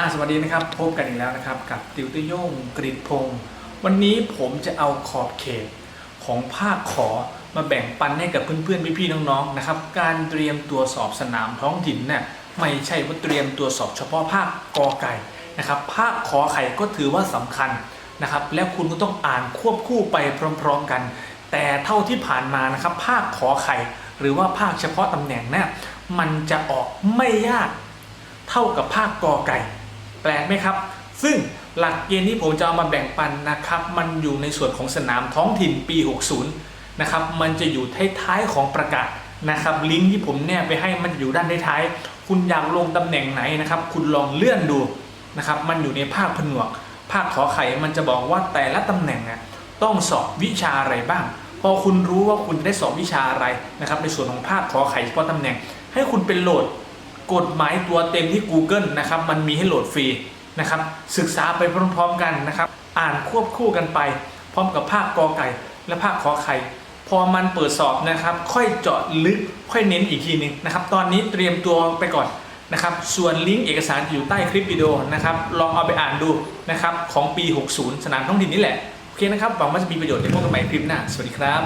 ่าสวัสดีนะครับ พบกันอีกแล้วนะครับกับติวเตอร์โยงกริดพงศ์วันนี้ผมจะเอาขอบเขตของภาคขอมาแบ่งปันให้กับเพื่อนๆพี่ๆน้องๆนะครับ การเตรียมตัวสอบสนามท้องถิ่นเนี่ยไม่ใช่ว่าเตรียมตัวสอบเฉพาะภาคกอไก่นะครับ ภาคขอไข่ก็ถือว่าสำคัญนะครับ และคุณก็ต้องอ่านควบคู่ไปพร้อมๆกัน แต่เท่าที่ผ่านมานะครับ ภาคขอไข่หรือว่าภาคเฉพาะตำแหน่งเนี่ยมันจะออกไม่ยากเท่ากับภาคกอไก่ ปลกไหมครับ ซึ่งหลักเกณฑ์ที่ผมจะเอามาแบ่งปันนะครับ มันอยู่ในส่วนของสนามท้องถิ่นปี 60 นะครับ มันจะอยู่ท้ายๆของประกาศนะครับ ลิงก์ที่ผมแนบไปให้มันอยู่ด้านท้ายๆคุณอยากลงตำแหน่งไหนนะครับ คุณลองเลื่อนดูนะครับ มันอยู่ในภาคผนวก ภาคขอไข่มันจะบอกว่าแต่ละตำแหน่งน่ะต้องสอบวิชาอะไรบ้าง พอคุณรู้ว่าคุณได้สอบวิชาอะไรนะครับ ในส่วนของภาคขอไข่เฉพาะตำแหน่ง ให้คุณเป็นโหลด กฎหมายตัวเต็มที่ Google นะครับมันมีให้โหลดฟรีนะครับศึกษาไปพร้อมๆกันนะครับอ่านควบคู่กันไป พร้อมกับภาคกอไก่และภาคขอไข่พอมันเปิดสอบนะครับ ค่อยเจาะลึกค่อยเน้นอีกทีหนึงนะครับ ตอนนี้เตรียมตัวไปก่อนนะครับ ส่วนลิงก์เอกสารอยู่ใต้คลิปวิดีโอนะครับ ลองเอาไปอ่านดูนะครับของปี 60 สนามท้องถิ่นนี่แหละ โอเคนะครับ หวังว่าจะมีประโยชน์ในพวกกันใหม่คลิปหน้า สวัสดีครับ